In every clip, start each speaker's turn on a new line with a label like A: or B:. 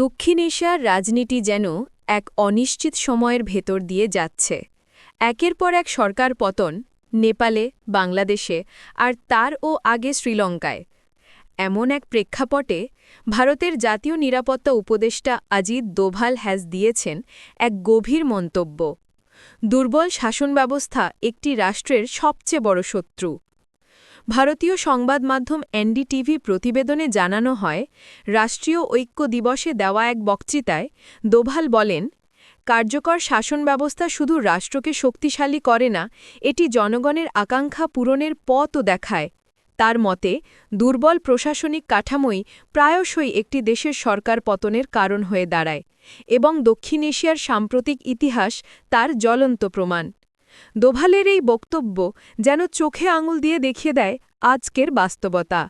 A: দক্ষিণ এশিয়ার রাজনীতি যেন এক অনিশ্চিত সময়ের ভেতর দিয়ে যাচ্ছে। একের পর এক সরকার পতন নেপালে, বাংলাদেশে আর তারও আগে শ্রীলঙ্কায়। এমন এক প্রেক্ষাপটে ভারতের জাতীয় নিরাপত্তা উপদেষ্টা আজিদ দোভাল হ্যাজ দিয়েছেন এক গভীর মন্তব্য। দুর্বল শাসন ব্যবস্থা একটি রাষ্ট্রের সবচেয়ে বড় শত্রু। ভারতীয় সংবাদ মাধ্যম এনডিটিভি প্রতিবেদনে জানানো হয়, রাষ্ট্রীয় ঐক্য দিবসে দেওয়া এক বক্তৃতায় দোভাল বলেন, কার্যকর শাসন ব্যবস্থা শুধু রাষ্ট্রকে শক্তিশালী করে না, এটি জনগণের আকাঙ্ক্ষা পূরণের পথও দেখায়। তার মতে, দুর্বল প্রশাসনিক কাঠামোই প্রায়শই একটি দেশের সরকার পতনের কারণ হয়ে দাঁড়ায় এবং দক্ষিণ এশিয়ার সাম্প্রতিক ইতিহাস তার জ্বলন্ত প্রমাণ। দোভালের এই বক্তব্য যেন চোখে আঙুল দিয়ে দেখিয়ে দেয় আজকের বাস্তবতা।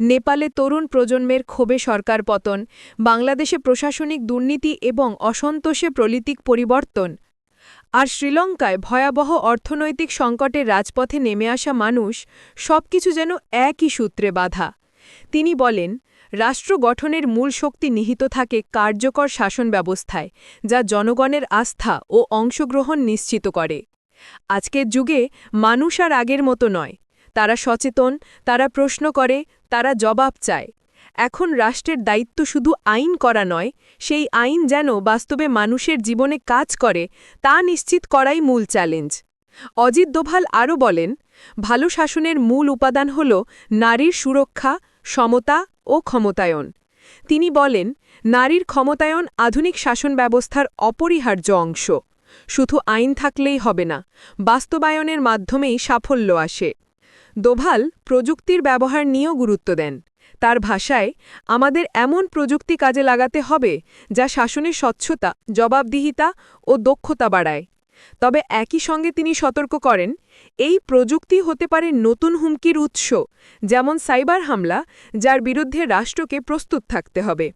A: নেপালে তরুণ প্রজন্মের ক্ষোভে সরকার পতন, বাংলাদেশে প্রশাসনিক দুর্নীতি এবং অসন্তোষে প্রলিতিক পরিবর্তন, আর শ্রীলঙ্কায় ভয়াবহ অর্থনৈতিক সংকটের রাজপথে নেমে আসা মানুষ সবকিছু যেন একই সূত্রে বাধা। তিনি বলেন, রাষ্ট্র গঠনের মূল শক্তি নিহিত থাকে কার্যকর শাসন ব্যবস্থায়, যা জনগণের আস্থা ও অংশগ্রহণ নিশ্চিত করে। আজকের যুগে মানুষ আর আগের মতো নয়। তারা সচেতন, তারা প্রশ্ন করে, তারা জবাব চায়। এখন রাষ্ট্রের দায়িত্ব শুধু আইন করা নয়, সেই আইন যেন বাস্তবে মানুষের জীবনে কাজ করে, তা নিশ্চিত করাই মূল চ্যালেঞ্জ। অজিত দোভাল আরও বলেন, ভালো শাসনের মূল উপাদান হল নারীর সুরক্ষা, সমতা ও ক্ষমতায়ন। তিনি বলেন, নারীর ক্ষমতায়ন আধুনিক শাসন ব্যবস্থার অপরিহার্য অংশ। শুধু আইন থাকলেই হবে না, বাস্তবায়নের মাধ্যমেই সাফল্য আসে। দোভাল প্রযুক্তির ব্যবহার নিয়েও গুরুত্ব দেন। তার ভাষায়, আমাদের এমন প্রযুক্তি কাজে লাগাতে হবে যা শাসনের স্বচ্ছতা, জবাবদিহিতা ও দক্ষতা বাড়ায়। তবে একই সঙ্গে তিনি সতর্ক করেন, এই প্রযুক্তি হতে পারে নতুন হুমকির উৎস, যেমন সাইবার হামলা, যার বিরুদ্ধে রাষ্ট্রকে প্রস্তুত থাকতে হবে।